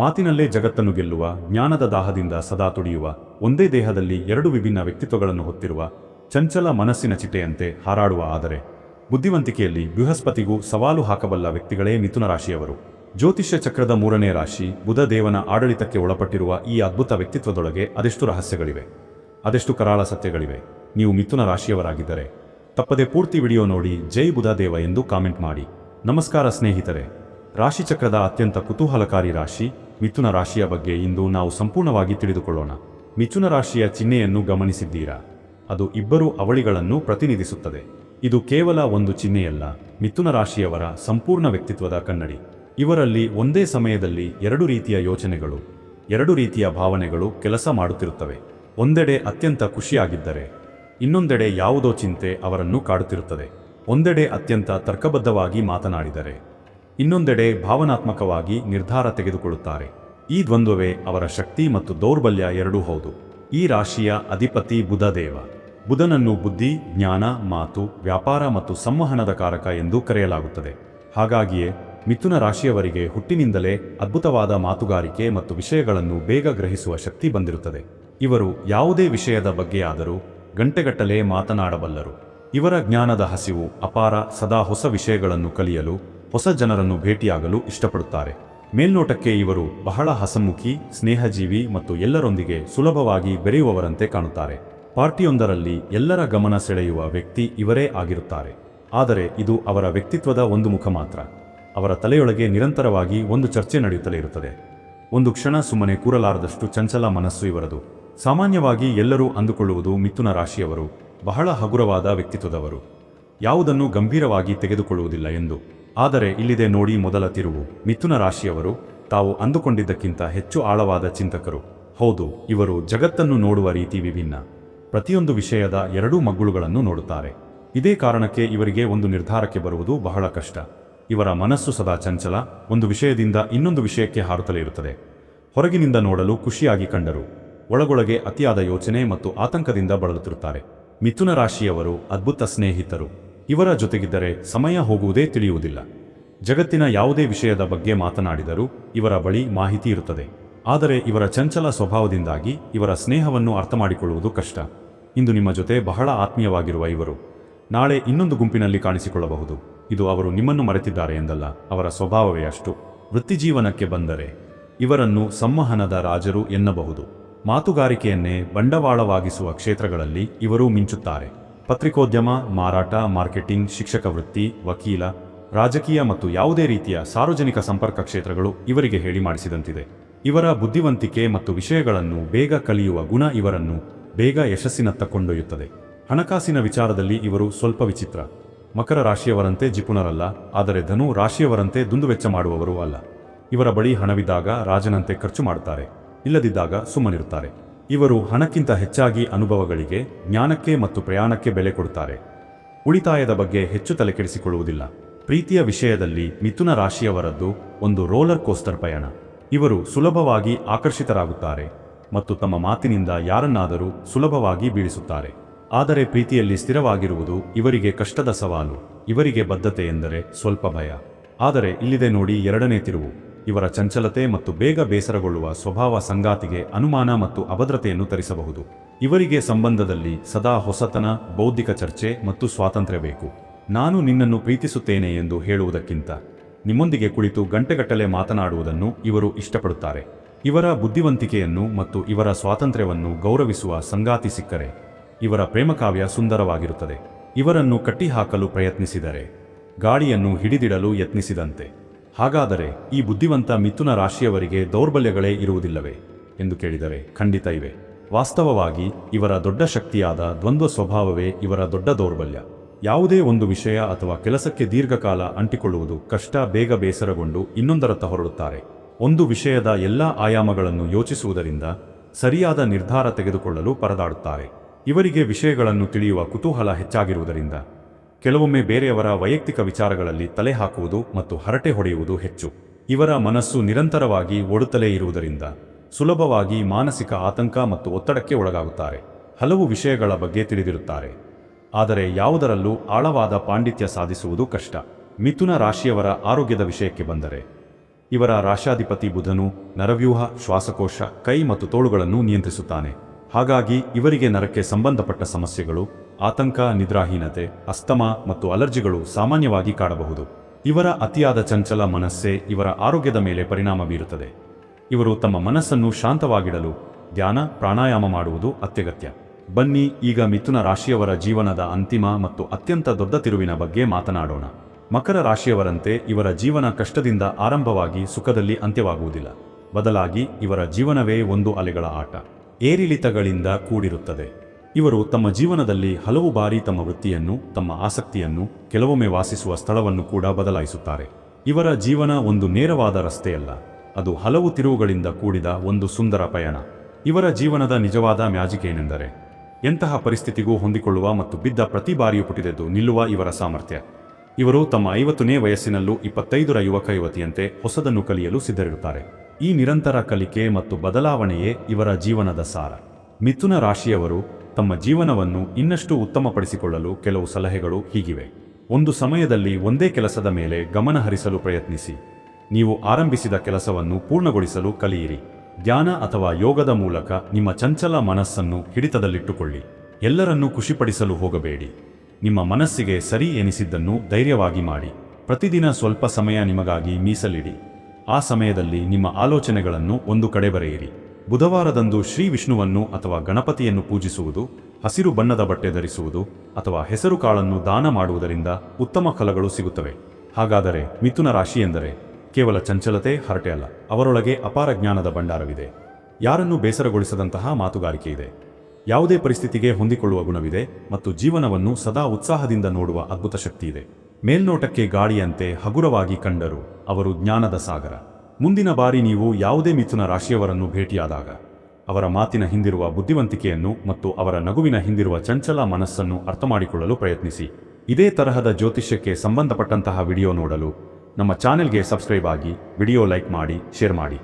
ಮಾತಿನಲ್ಲೇ ಜಗತ್ತನ್ನು ಗೆಲ್ಲುವ, ಜ್ಞಾನದ ದಾಹದಿಂದ ಸದಾ ತುಡಿಯುವ, ಒಂದೇ ದೇಹದಲ್ಲಿ ಎರಡು ವಿಭಿನ್ನ ವ್ಯಕ್ತಿತ್ವಗಳನ್ನು ಹೊತ್ತಿರುವ, ಚಂಚಲ ಮನಸ್ಸಿನ ಚಿಟೆಯಂತೆ ಹಾರಾಡುವ ಆದರೆ, ಬುದ್ಧಿವಂತಿಕೆಯಲ್ಲಿ ಬೃಹಸ್ಪತಿಗೂ ಸವಾಲು ಹಾಕಬಲ್ಲ ವ್ಯಕ್ತಿಗಳೇ ಮಿಥುನ ರಾಶಿಯವರು. ಜ್ಯೋತಿಷ್ಯ ಚಕ್ರದ ಮೂರನೇ ರಾಶಿ, ಬುಧ ದೇವನ ಆಡಳಿತಕ್ಕೆ ಒಳಪಟ್ಟಿರುವ ಈ ಅದ್ಭುತ ವ್ಯಕ್ತಿತ್ವದೊಳಗೆ ಅದೆಷ್ಟು ರಹಸ್ಯಗಳಿವೆ? ಅದೆಷ್ಟು ಕರಾಳ ಸತ್ಯಗಳಿವೆ? ನೀವು ಮಿಥುನ ರಾಶಿಯವರಾಗಿದ್ದರೆ, ತಪ್ಪದೆ ಪೂರ್ತಿ ವಿಡಿಯೋ ನೋಡಿ ಜೈ ಬುಧ ದೇವ ಎಂದು ಕಾಮೆಂಟ್ ಮಾಡಿ. ನಮಸ್ಕಾರ ಸ್ನೇಹಿತರೆ ರಾಶಿಚಕ್ರದ ಅತ್ಯಂತ ಕುತೂಹಲಕಾರಿ ರಾಶಿ ಮಿಥುನ ರಾಶಿಯ ಬಗ್ಗೆ ಇಂದು ನಾವು ಸಂಪೂರ್ಣವಾಗಿ ತಿಳಿದುಕೊಳ್ಳೋಣ. ಮಿಥುನ ರಾಶಿಯ ಚಿಹ್ನೆಯನ್ನು ಗಮನಿಸಿದ್ದೀರಾ? ಅದು ಇಬ್ಬರು ಅವಳಿಗಳನ್ನು ಪ್ರತಿನಿಧಿಸುತ್ತದೆ. ಇದು ಕೇವಲ ಒಂದು ಚಿಹ್ನೆಯಲ್ಲ, ಮಿಥುನ ರಾಶಿಯವರ ಸಂಪೂರ್ಣ ವ್ಯಕ್ತಿತ್ವದ ಕನ್ನಡಿ. ಇವರಲ್ಲಿ ಒಂದೇ ಸಮಯದಲ್ಲಿ ಎರಡು ರೀತಿಯ ಯೋಚನೆಗಳು, ಎರಡು ರೀತಿಯ ಭಾವನೆಗಳು ಕೆಲಸ ಮಾಡುತ್ತಿರುತ್ತವೆ. ಒಂದೆಡೆ ಅತ್ಯಂತ ಖುಷಿಯಾಗಿದ್ದರೆ, ಇನ್ನೊಂದೆಡೆ ಯಾವುದೋ ಚಿಂತೆ ಅವರನ್ನು ಕಾಡುತ್ತಿರುತ್ತದೆ. ಒಂದೆಡೆ ಅತ್ಯಂತ ತರ್ಕಬದ್ಧವಾಗಿ ಮಾತನಾಡಿದರೆ. ಇನ್ನೊಂದೆಡೆ ಭಾವನಾತ್ಮಕವಾಗಿ ನಿರ್ಧಾರ ತೆಗೆದುಕೊಳ್ಳುತ್ತಾರೆ. ಈ ದ್ವಂದ್ವವೇ ಅವರ ಶಕ್ತಿ ಮತ್ತು ದೌರ್ಬಲ್ಯ ಎರಡೂ ಹೌದು. ಈ ರಾಶಿಯ ಅಧಿಪತಿ ಬುಧದೇವ. ಬುಧನನ್ನು ಬುದ್ಧಿ, ಜ್ಞಾನ, ಮಾತು, ವ್ಯಾಪಾರ ಮತ್ತು ಸಂವಹನದ ಕಾರಕ ಎಂದು ಕರೆಯಲಾಗುತ್ತದೆ. ಹಾಗಾಗಿಯೇ ಮಿಥುನ ರಾಶಿಯವರಿಗೆ ಹುಟ್ಟಿನಿಂದಲೇ ಅದ್ಭುತವಾದ ಮಾತುಗಾರಿಕೆ ಮತ್ತು ವಿಷಯಗಳನ್ನು ಬೇಗ ಗ್ರಹಿಸುವ ಶಕ್ತಿ ಬಂದಿರುತ್ತದೆ. ಇವರು ಯಾವುದೇ ವಿಷಯದ ಬಗ್ಗೆಯಾದರೂ ಗಂಟೆಗಟ್ಟಲೆ ಮಾತನಾಡಬಲ್ಲರು. ಇವರ ಜ್ಞಾನದ ಹಸಿವು ಅಪಾರ, ಸದಾ ಹೊಸ ವಿಷಯಗಳನ್ನು ಕಲಿಯಲು ಹೊಸ ಜನರನ್ನು ಭೇಟಿಯಾಗಲು ಇಷ್ಟಪಡುತ್ತಾರೆ. ಮೇಲ್ನೋಟಕ್ಕೆ ಇವರು ಬಹಳ ಹಸಮುಖಿ ಸ್ನೇಹಜೀವಿ ಮತ್ತು ಎಲ್ಲರೊಂದಿಗೆ ಸುಲಭವಾಗಿ ಬೆರೆಯುವವರಂತೆ ಕಾಣುತ್ತಾರೆ. ಪಾರ್ಟಿಯೊಂದರಲ್ಲಿ ಎಲ್ಲರ ಗಮನ ಸೆಳೆಯುವ ವ್ಯಕ್ತಿ ಇವರೇ ಆಗಿರುತ್ತಾರೆ. ಆದರೆ ಇದು ಅವರ ವ್ಯಕ್ತಿತ್ವದ ಒಂದು ಮುಖ ಮಾತ್ರ. ಅವರ ತಲೆಯೊಳಗೆ ನಿರಂತರವಾಗಿ ಒಂದು ಚರ್ಚೆ ನಡೆಯುತ್ತಲೇ ಇರುತ್ತದೆ. ಒಂದು ಕ್ಷಣ ಸುಮ್ಮನೆ ಕೂರಲಾರದಷ್ಟು ಚಂಚಲ ಮನಸ್ಸು ಇವರದು. ಸಾಮಾನ್ಯವಾಗಿ ಎಲ್ಲರೂ ಅಂದುಕೊಳ್ಳುವುದು ಮಿಥುನ ರಾಶಿಯವರು. ಬಹಳ ಹಗುರವಾದ ವ್ಯಕ್ತಿತ್ವದವರು. ಯಾವುದನ್ನು ಗಂಭೀರವಾಗಿ ತೆಗೆದುಕೊಳ್ಳುವುದಿಲ್ಲ ಎಂದು. ಆದರೆ ಇಲ್ಲಿದೆ ನೋಡಿ ಮೊದಲ ತಿರುವು. ಮಿಥುನ ರಾಶಿಯವರು ತಾವು ಅಂದುಕೊಂಡಿದ್ದಕ್ಕಿಂತ ಹೆಚ್ಚು ಆಳವಾದ ಚಿಂತಕರು. ಹೌದು, ಇವರು ಜಗತ್ತನ್ನು ನೋಡುವ ರೀತಿ ವಿಭಿನ್ನ. ಪ್ರತಿಯೊಂದು ವಿಷಯದ ಎರಡೂ ಮಗ್ಗುಳುಗಳನ್ನು ನೋಡುತ್ತಾರೆ. ಇದೇ ಕಾರಣಕ್ಕೆ ಇವರಿಗೆ ಒಂದು ನಿರ್ಧಾರಕ್ಕೆ ಬರುವುದು ಬಹಳ ಕಷ್ಟ. ಇವರ ಮನಸ್ಸು ಸದಾ ಚಂಚಲ, ಒಂದು ವಿಷಯದಿಂದ ಇನ್ನೊಂದು ವಿಷಯಕ್ಕೆ ಹಾರುತ್ತಲೇ ಇರುತ್ತದೆ. ಹೊರಗಿನಿಂದ ನೋಡಲು ಖುಷಿಯಾಗಿ ಕಂಡರು. ಒಳಗೊಳಗೆ ಅತಿಯಾದ ಯೋಚನೆ ಮತ್ತು ಆತಂಕದಿಂದ ಬಳಲುತ್ತಿರುತ್ತಾರೆ. ಮಿಥುನ ರಾಶಿಯವರು ಅದ್ಭುತ ಸ್ನೇಹಿತರು. ಇವರ ಜೊತೆಗಿದ್ದರೆ ಸಮಯ ಹೋಗುವುದೇ ತಿಳಿಯುವುದಿಲ್ಲ. ಜಗತ್ತಿನ ಯಾವುದೇ ವಿಷಯದ ಬಗ್ಗೆ ಮಾತನಾಡಿದರೂ ಇವರ ಬಳಿ ಮಾಹಿತಿ ಇರುತ್ತದೆ. ಆದರೆ ಇವರ ಚಂಚಲ ಸ್ವಭಾವದಿಂದಾಗಿ ಇವರ ಸ್ನೇಹವನ್ನು ಅರ್ಥಮಾಡಿಕೊಳ್ಳುವುದು ಕಷ್ಟ. ಇಂದು ನಿಮ್ಮ ಜೊತೆ ಬಹಳ ಆತ್ಮೀಯವಾಗಿರುವ ಇವರು. ನಾಳೆ ಇನ್ನೊಂದು ಗುಂಪಿನಲ್ಲಿ ಕಾಣಿಸಿಕೊಳ್ಳಬಹುದು. ಇದು ಅವರು ನಿಮ್ಮನ್ನು ಮರೆತಿದ್ದಾರೆ ಎಂದಲ್ಲ, ಅವರ ಸ್ವಭಾವವೇ ಅಷ್ಟು. ವೃತ್ತಿಜೀವನಕ್ಕೆ ಬಂದರೆ ಇವರನ್ನು ಸಂವಹನದ ರಾಜರು ಎನ್ನಬಹುದು. ಮಾತುಗಾರಿಕೆಯನ್ನೇ ಬಂಡವಾಳವಾಗಿಸುವ ಕ್ಷೇತ್ರಗಳಲ್ಲಿ ಇವರು ಮಿಂಚುತ್ತಾರೆ. ಪತ್ರಿಕೋದ್ಯಮ, ಮಾರಾಟ, ಮಾರ್ಕೆಟಿಂಗ್, ಶಿಕ್ಷಕ ವೃತ್ತಿ, ವಕೀಲ, ರಾಜಕೀಯ ಮತ್ತು ಯಾವುದೇ ರೀತಿಯ ಸಾರ್ವಜನಿಕ ಸಂಪರ್ಕ ಕ್ಷೇತ್ರಗಳು ಇವರಿಗೆ ಹೇಳಿ ಮಾಡಿಸಿದಂತಿದೆ. ಇವರ ಬುದ್ಧಿವಂತಿಕೆ ಮತ್ತು ವಿಷಯಗಳನ್ನು ಬೇಗ ಕಲಿಯುವ ಗುಣ ಇವರನ್ನು ಬೇಗ ಯಶಸ್ಸಿನತ್ತ ಕೊಂಡೊಯ್ಯುತ್ತದೆ. ಹಣಕಾಸಿನ ವಿಚಾರದಲ್ಲಿ ಇವರು ಸ್ವಲ್ಪ ವಿಚಿತ್ರ. ಮಕರ ರಾಶಿಯವರಂತೆ ಜಿಪುನರಲ್ಲ ಆದರೆ ಧನು ರಾಶಿಯವರಂತೆ ದುಂದುವೆಚ್ಚ ಮಾಡುವವರು ಅಲ್ಲ. ಇವರ ಬಳಿ ಹಣವಿದ್ದಾಗ ರಾಜನಂತೆ ಖರ್ಚು ಮಾಡುತ್ತಾರೆ ಇಲ್ಲದಿದ್ದಾಗ ಸುಮ್ಮನಿರುತ್ತಾರೆ. ಇವರು ಹಣಕ್ಕಿಂತ ಹೆಚ್ಚಾಗಿ ಅನುಭವಗಳಿಗೆ, ಜ್ಞಾನಕ್ಕೆ ಮತ್ತು ಪ್ರಯಾಣಕ್ಕೆ ಬೆಲೆ ಕೊಡುತ್ತಾರೆ. ಉಳಿತಾಯದ ಬಗ್ಗೆ ಹೆಚ್ಚು ತಲೆಕೆಡಿಸಿಕೊಳ್ಳುವುದಿಲ್ಲ. ಪ್ರೀತಿಯ ವಿಷಯದಲ್ಲಿ ಮಿಥುನ ರಾಶಿಯವರದ್ದು ಒಂದು ರೋಲರ್ ಕೋಸ್ಟರ್ ಪಯಣ. ಇವರು ಸುಲಭವಾಗಿ ಆಕರ್ಷಿತರಾಗುತ್ತಾರೆ ಮತ್ತು ತಮ್ಮ ಮಾತಿನಿಂದ ಯಾರನ್ನಾದರೂ ಸುಲಭವಾಗಿ ಬೀಳಿಸುತ್ತಾರೆ. ಆದರೆ ಪ್ರೀತಿಯಲ್ಲಿ ಸ್ಥಿರವಾಗಿರುವುದು ಇವರಿಗೆ ಕಷ್ಟದ ಸವಾಲು. ಇವರಿಗೆ ಬದ್ಧತೆ ಎಂದರೆ ಸ್ವಲ್ಪ ಭಯ. ಆದರೆ ಇಲ್ಲಿದೆ ನೋಡಿ ಎರಡನೇ ತಿರುವು. ಇವರ ಚಂಚಲತೆ ಮತ್ತು ಬೇಗ ಬೇಸರಗೊಳ್ಳುವ ಸ್ವಭಾವ ಸಂಗಾತಿಗೆ ಅನುಮಾನ ಮತ್ತು ಅಭದ್ರತೆಯನ್ನು ತರಿಸಬಹುದು. ಇವರಿಗೆ ಸಂಬಂಧದಲ್ಲಿ ಸದಾ ಹೊಸತನ, ಬೌದ್ಧಿಕ ಚರ್ಚೆ ಮತ್ತು ಸ್ವಾತಂತ್ರ್ಯ ಬೇಕು. ನಾನು ನಿನ್ನನ್ನು ಪ್ರೀತಿಸುತ್ತೇನೆ ಎಂದು ಹೇಳುವುದಕ್ಕಿಂತ ನಿಮ್ಮೊಂದಿಗೆ ಕುಳಿತು ಗಂಟೆಗಟ್ಟಲೆ ಮಾತನಾಡುವುದನ್ನು ಇವರು ಇಷ್ಟಪಡುತ್ತಾರೆ. ಇವರ ಬುದ್ಧಿವಂತಿಕೆಯನ್ನು ಮತ್ತು ಇವರ ಸ್ವಾತಂತ್ರ್ಯವನ್ನು ಗೌರವಿಸುವ ಸಂಗಾತಿ ಸಿಕ್ಕರೆ ಇವರ ಪ್ರೇಮಕಾವ್ಯ ಸುಂದರವಾಗಿರುತ್ತದೆ. ಇವರನ್ನು ಕಟ್ಟಿಹಾಕಲು ಪ್ರಯತ್ನಿಸಿದರೆ ಗಾಳಿಯನ್ನು ಹಿಡಿದಿಡಲು ಯತ್ನಿಸಿದಂತೆ. ಹಾಗಾದರೆ ಈ ಬುದ್ಧಿವಂತ ಮಿಥುನ ರಾಶಿಯವರಿಗೆ ದೌರ್ಬಲ್ಯಗಳೇ ಇರುವುದಿಲ್ಲವೇ? ಎಂದು ಕೇಳಿದರೆ, ಖಂಡಿತ ಇವೆ. ವಾಸ್ತವವಾಗಿ ಇವರ ದೊಡ್ಡ ಶಕ್ತಿಯಾದ ದ್ವಂದ್ವ ಸ್ವಭಾವವೇ ಇವರ ದೊಡ್ಡ ದೌರ್ಬಲ್ಯ. ಯಾವುದೇ ಒಂದು ವಿಷಯ ಅಥವಾ ಕೆಲಸಕ್ಕೆ ದೀರ್ಘಕಾಲ ಅಂಟಿಕೊಳ್ಳುವುದು ಕಷ್ಟ, ಬೇಗ ಬೇಸರಗೊಂಡು ಇನ್ನೊಂದರತ್ತ ಹೊರಡುತ್ತಾರೆ. ಒಂದು ವಿಷಯದ ಎಲ್ಲ ಆಯಾಮಗಳನ್ನು ಯೋಚಿಸುವುದರಿಂದ ಸರಿಯಾದ ನಿರ್ಧಾರ ತೆಗೆದುಕೊಳ್ಳಲು ಪರದಾಡುತ್ತಾರೆ. ಇವರಿಗೆ ವಿಷಯಗಳನ್ನು ತಿಳಿಯುವ ಕುತೂಹಲ ಹೆಚ್ಚಾಗಿರುವುದರಿಂದ ಕೆಲವೊಮ್ಮೆ ಬೇರೆಯವರ ವೈಯಕ್ತಿಕ ವಿಚಾರಗಳಲ್ಲಿ ತಲೆ ಹಾಕುವುದು ಮತ್ತು ಹರಟೆ ಹೊಡೆಯುವುದು ಹೆಚ್ಚು. ಇವರ ಮನಸ್ಸು ನಿರಂತರವಾಗಿ ಓಡುತ್ತಲೇ ಇರುವುದರಿಂದ ಸುಲಭವಾಗಿ ಮಾನಸಿಕ ಆತಂಕ ಮತ್ತು ಒತ್ತಡಕ್ಕೆ ಒಳಗಾಗುತ್ತಾರೆ. ಹಲವು ವಿಷಯಗಳ ಬಗ್ಗೆ ತಿಳಿದಿರುತ್ತಾರೆ. ಆದರೆ ಯಾವುದರಲ್ಲೂ ಆಳವಾದ ಪಾಂಡಿತ್ಯ ಸಾಧಿಸುವುದು ಕಷ್ಟ. ಮಿಥುನ ರಾಶಿಯವರ ಆರೋಗ್ಯದ ವಿಷಯಕ್ಕೆ ಬಂದರೆ, ಇವರ ರಾಶಾಧಿಪತಿ ಬುಧನು ನರವ್ಯೂಹ, ಶ್ವಾಸಕೋಶ, ಕೈ ಮತ್ತು ತೋಳುಗಳನ್ನು ನಿಯಂತ್ರಿಸುತ್ತಾನೆ. ಹಾಗಾಗಿ ಇವರಿಗೆ ನರಕ್ಕೆ ಸಂಬಂಧಪಟ್ಟ ಸಮಸ್ಯೆಗಳು ಆತಂಕ, ನಿದ್ರಾಹೀನತೆ, ಅಸ್ತಮ ಮತ್ತು ಅಲರ್ಜಿಗಳು ಸಾಮಾನ್ಯವಾಗಿ ಕಾಡಬಹುದು. ಇವರ ಅತಿಯಾದ ಚಂಚಲ ಮನಸ್ಸೇ ಇವರ ಆರೋಗ್ಯದ ಮೇಲೆ ಪರಿಣಾಮ ಬೀರುತ್ತದೆ. ಇವರು ತಮ್ಮ ಮನಸ್ಸನ್ನು ಶಾಂತವಾಗಿಡಲು, ಧ್ಯಾನ, ಪ್ರಾಣಾಯಾಮ ಮಾಡುವುದು ಅತ್ಯಗತ್ಯ. ಬನ್ನಿ, ಈಗ ಮಿಥುನ ರಾಶಿಯವರ ಜೀವನದ ಅಂತಿಮ ಮತ್ತು ಅತ್ಯಂತ ದೊಡ್ಡ ತಿರುವಿನ ಬಗ್ಗೆ ಮಾತನಾಡೋಣ. ಮಕರ ರಾಶಿಯವರಂತೆ ಇವರ ಜೀವನ ಕಷ್ಟದಿಂದ ಆರಂಭವಾಗಿ ಸುಖದಲ್ಲಿ ಅಂತ್ಯವಾಗುವುದಿಲ್ಲ. ಬದಲಾಗಿ, ಇವರ ಜೀವನವೇ ಒಂದು ಅಲೆಗಳ ಆಟ. ಏರಿಳಿತಗಳಿಂದ ಕೂಡಿರುತ್ತದೆ. ಇವರು ತಮ್ಮ ಜೀವನದಲ್ಲಿ ಹಲವು ಬಾರಿ ತಮ್ಮ ವೃತ್ತಿಯನ್ನು, ತಮ್ಮ ಆಸಕ್ತಿಯನ್ನು, ಕೆಲವೊಮ್ಮೆ ವಾಸಿಸುವ ಸ್ಥಳವನ್ನು ಕೂಡ ಬದಲಾಯಿಸುತ್ತಾರೆ. ಇವರ ಜೀವನ ಒಂದು ನೇರವಾದ ರಸ್ತೆಯಲ್ಲ ಅದು ಹಲವು ತಿರುವುಗಳಿಂದ ಕೂಡಿದ ಒಂದು ಸುಂದರ ಪಯಣ. ಇವರ ಜೀವನದ ನಿಜವಾದ ಮ್ಯಾಜಿಕ್ ಏನೆಂದರೆ, ಎಂತಹ ಪರಿಸ್ಥಿತಿಗೂ ಹೊಂದಿಕೊಳ್ಳುವ ಮತ್ತು ಬಿದ್ದ ಪ್ರತಿ ಬಾರಿಯೂ ಪುಟಿದೆದ್ದು ನಿಲ್ಲುವ ಇವರ ಸಾಮರ್ಥ್ಯ. ಇವರು ತಮ್ಮ ಐವತ್ತನೇ ವಯಸ್ಸಿನಲ್ಲೂ ಇಪ್ಪತ್ತೈದರ ಯುವಕ ಯುವತಿಯಂತೆ ಹೊಸದನ್ನು ಕಲಿಯಲು ಸಿದ್ಧರಿರುತ್ತಾರೆ. ಈ ನಿರಂತರ ಕಲಿಕೆ ಮತ್ತು ಬದಲಾವಣೆಯೇ ಇವರ ಜೀವನದ ಸಾರ. ಮಿಥುನ ರಾಶಿಯವರು ತಮ್ಮ ಜೀವನವನ್ನು ಇನ್ನಷ್ಟು ಉತ್ತಮಪಡಿಸಿಕೊಳ್ಳಲು ಕೆಲವು ಸಲಹೆಗಳು ಹೀಗಿವೆ. ಒಂದು ಸಮಯದಲ್ಲಿ ಒಂದೇ ಕೆಲಸದ ಮೇಲೆ ಗಮನ ಹರಿಸಲು ಪ್ರಯತ್ನಿಸಿ. ನೀವು ಆರಂಭಿಸಿದ ಕೆಲಸವನ್ನು ಪೂರ್ಣಗೊಳಿಸಲು ಕಲಿಯಿರಿ. ಧ್ಯಾನ ಅಥವಾ ಯೋಗದ ಮೂಲಕ ನಿಮ್ಮ ಚಂಚಲ ಮನಸ್ಸನ್ನು ಹಿಡಿತದಲ್ಲಿಟ್ಟುಕೊಳ್ಳಿ. ಎಲ್ಲರನ್ನೂ ಖುಷಿಪಡಿಸಲು ಹೋಗಬೇಡಿ. ನಿಮ್ಮ ಮನಸ್ಸಿಗೆ ಸರಿ ಎನಿಸಿದ್ದನ್ನು ಧೈರ್ಯವಾಗಿ ಮಾಡಿ. ಪ್ರತಿದಿನ ಸ್ವಲ್ಪ ಸಮಯ ನಿಮಗಾಗಿ ಮೀಸಲಿಡಿ. ಆ ಸಮಯದಲ್ಲಿ ನಿಮ್ಮ ಆಲೋಚನೆಗಳನ್ನು ಒಂದು ಕಡೆ ಬರೆಯಿರಿ. ಬುಧವಾರದಂದು ಶ್ರೀ ವಿಷ್ಣುವನ್ನು ಅಥವಾ ಗಣಪತಿಯನ್ನು ಪೂಜಿಸುವುದು, ಹಸಿರು ಬಣ್ಣದ ಬಟ್ಟೆ ಧರಿಸುವುದು ಅಥವಾ ಹೆಸರು ಕಾಳನ್ನು ದಾನ ಮಾಡುವುದರಿಂದ ಉತ್ತಮ ಫಲಗಳು ಸಿಗುತ್ತವೆ. ಹಾಗಾದರೆ ಮಿಥುನ ರಾಶಿ ಎಂದರೆ ಕೇವಲ ಚಂಚಲತೆ, ಹರಟೆ ಅಲ್ಲ, ಅವರೊಳಗೆ ಅಪಾರ ಜ್ಞಾನದ ಭಂಡಾರವಿದೆ. ಯಾರನ್ನು ಬೇಸರಗೊಳಿಸದಂತಹ ಮಾತುಗಾರಿಕೆ ಇದೆ. ಯಾವುದೇ ಪರಿಸ್ಥಿತಿಗೆ ಹೊಂದಿಕೊಳ್ಳುವ ಗುಣವಿದೆ ಮತ್ತು ಜೀವನವನ್ನು ಸದಾ ಉತ್ಸಾಹದಿಂದ ನೋಡುವ ಅದ್ಭುತ ಶಕ್ತಿ ಇದೆ. ಮೇಲ್ನೋಟಕ್ಕೆ ಗಾಳಿಯಂತೆ ಹಗುರವಾಗಿ ಕಂಡರು ಅವರು ಜ್ಞಾನದ ಸಾಗರ. ಮುಂದಿನ ಬಾರಿ ನೀವು ಯಾವುದೇ ಮಿಥುನ ರಾಶಿಯವರನ್ನು ಭೇಟಿಯಾದಾಗ, ಅವರ ಮಾತಿನ ಹಿಂದಿರುವ ಬುದ್ಧಿವಂತಿಕೆಯನ್ನು ಮತ್ತು ಅವರ ನಗುವಿನ ಹಿಂದಿರುವ ಚಂಚಲ ಮನಸ್ಸನ್ನು ಅರ್ಥಮಾಡಿಕೊಳ್ಳಲು ಪ್ರಯತ್ನಿಸಿ. ಇದೇ ತರಹದ ಜ್ಯೋತಿಷ್ಯಕ್ಕೆ ಸಂಬಂಧಪಟ್ಟಂತಹ ವಿಡಿಯೋ ನೋಡಲು ನಮ್ಮ ಚಾನೆಲ್ಗೆ ಸಬ್ಸ್ಕ್ರೈಬ್ ಆಗಿ, ವಿಡಿಯೋ ಲೈಕ್ ಮಾಡಿ, ಶೇರ್ ಮಾಡಿ.